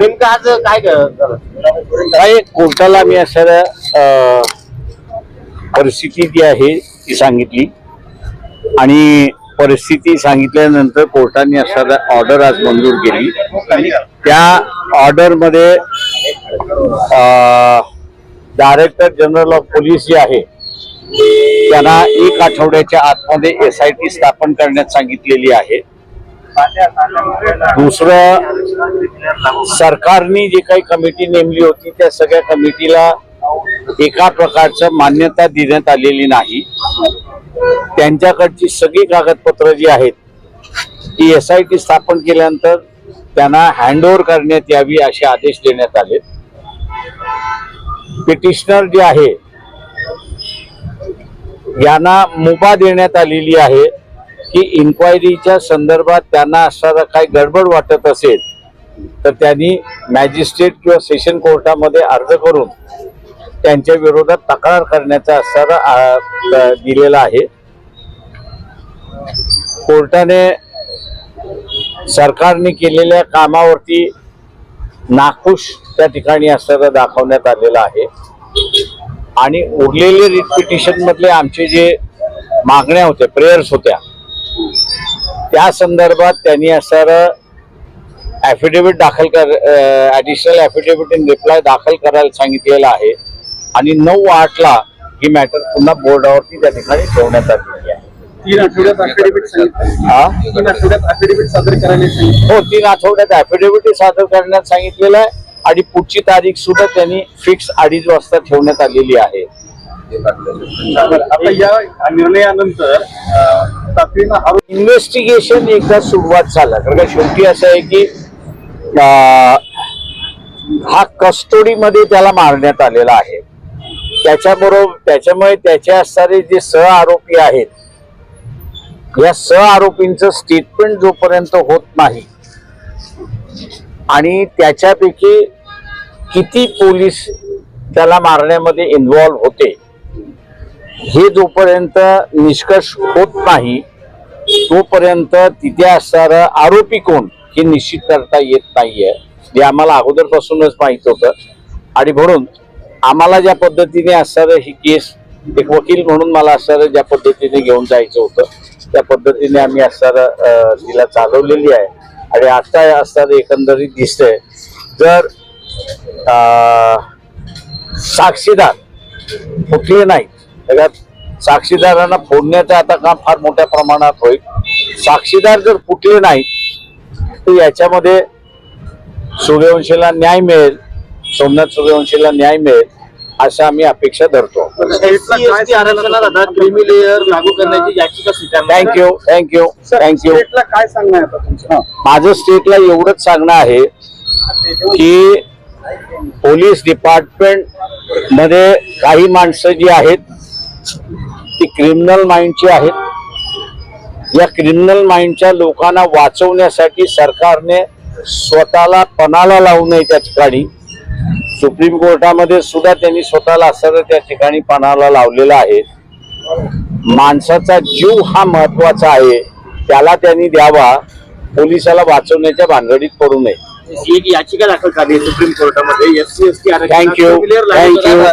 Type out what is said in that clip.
नेमकं आज काय काय कोर्टाला मी असं परिस्थिती जी आहे ती सांगितली. आणि परिस्थिती सांगितल्यानंतर कोर्टाने असं ऑर्डर आज मंजूर केली. त्या ऑर्डरमध्ये डायरेक्टर जनरल ऑफ पोलीस जे आहे त्यांना एक आठवड्याच्या आतमध्ये एस आय टी स्थापन करण्यात सांगितलेली आहे. दुसरं सरकारने जी काही कमिटी नेमली होती त्या सगळ्या कमिटीला एका प्रकारचं मान्यता देण्यात आलेली नाही. त्यांच्याकडची सगळी कागदपत्र जी आहेत ती एस आय टी स्थापन केल्यानंतर त्यांना हँडओव्हर करण्यात यावी असे आदेश देण्यात आले. पिटिशनर जे आहे यांना मुभा देण्यात आलेली आहे की इन्क्वायरीच्या संदर्भात त्यांना असणारा काही गडबड वाटत असेल तर त्यांनी मॅजिस्ट्रेट किंवा सेशन कोर्टामध्ये अर्ज करून त्यांच्या विरोधात तक्रार करण्याचा असणारा दिलेला आहे. कोर्टाने सरकारने केलेल्या कामावरती नाखुश त्या ठिकाणी असणारा दाखवण्यात आलेला आहे. आणि उरलेले रिट पिटिशन मधले आमचे जे मागण्या होत्या प्रेयर्स होत्या त्या संदर्भात त्यांनी असणारं ॲफिडेव्हिट दाखल कर ॲडिशनल ॲफिडेव्हिट इन रिप्लाय दाखल करायला सांगितलेलं आहे. आणि नऊ आठला ही मॅटर पुन्हा बोर्डावरती त्या ठिकाणी ठेवण्यात आलेली आहे. तीन आठवड्यात हा? तीन अफिडेव्हिट सादर करायला हो तीन आठवड्यात ॲफिडेव्हिट सादर करण्यात सांगितलेलं आहे. आणि पुढची तारीख सुद्धा त्यांनी फिक्स अडीच वाजता ठेवण्यात आलेली आहे. बरं, आता या निर्णयानंतर तातडीनं इन्व्हेस्टिगेशन एकदा सुरुवात झाला. कारण का शेवटी असं आहे की अं, हा कस्टोडीमध्ये त्याला मारण्यात आलेला आहे. त्याच्याबरोबर त्याच्यामुळे त्याचे असणारे जे सह आरोपी आहेत या सह आरोपींचं स्टेटमेंट जोपर्यंत होत नाही आणि त्याच्यापैकी किती पोलीस त्याला मारण्यामध्ये इन्व्हॉल्व होते हे जोपर्यंत निष्कर्ष होत नाही तोपर्यंत तिथे असणारं आरोपी कोण हे निश्चित करता येत नाहीये. हे आम्हाला अगोदरपासूनच माहीत होतं. आणि म्हणून आम्हाला ज्या पद्धतीने असणारं ही केस एक वकील म्हणून मला असणारं ज्या पद्धतीने घेऊन जायचं होतं त्या पद्धतीने आम्ही असणारं तिला चालवलेली आहे. आणि आता असताना एकंदरीत दिसतंय जर साक्षीदार कुठले नाही त्याच्यात साक्षीदारांना फोडण्याचं आता काम फार मोठ्या प्रमाणात होईल. साक्षीदार जर फुटले नाहीत तर याच्यामध्ये सूर्यवंशीला न्याय मिळेल सोमनाथ सूर्यवंशीला न्याय मिळेल. असं आम्ही अपेक्षा धरतो. लागू करण्याची याचिका स्वीकारली थँक्यू थँक्यू थँक्यू काय सांगणं आहे आता तुमचं? माझं स्टेटला एवढंच सांगणं आहे की पोलीस डिपार्टमेंटमध्ये काही माणसं जी आहेत ती क्रिमिनल माइंडची आहेत. या क्रिमिनल माइंडच्या लोकांना वाचवण्यासाठी सरकारने स्वतःला पणाला लावू नये त्या ठिकाणी. सुप्रीम कोर्टामध्ये सुद्धा त्यांनी स्वतःला असं त्या ठिकाणी पणाला लावलेला आहे. माणसाचा जीव हा महत्त्वाचा आहे. त्याला त्यांनी द्यावा. पोलिसाला वाचवण्याच्या भानगडीत पडू नये. एक याचिका दाखल झाली सुप्रीम कोर्टामध्ये. S C S T thank you thank you